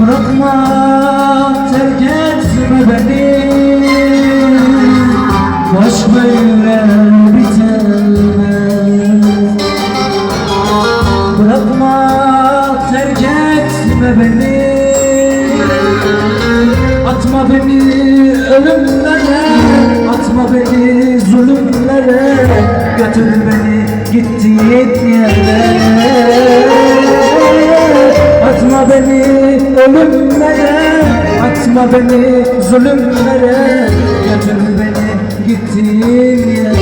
Bırakma terk beni. Boş böyle bitmez. Bırakma terk beni. Atma beni ölümlere Atma beni zulümlere Götür beni gittiğin yerlere Atma beni ölümlere Atma beni zulümlere. Götür beni gittiğin yerlere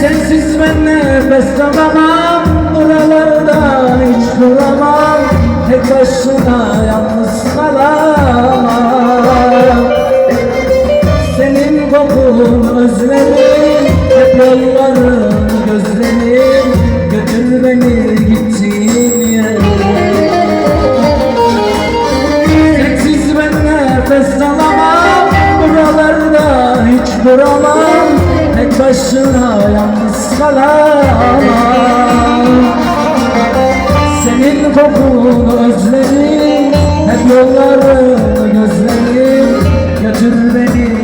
Sensiz ben nefes alamam Buralarda hiç duramam. Tek başına yalnız kalamam. Senin kokun özlerim Hep yolların gözlerim Götür beni gittiğin yere. Sensiz ben nefes alamam Buralarda hiç duramam Tek başına yalnız kalamam. Senin kokunu özlerim Hep yolları gözlerim Götür beni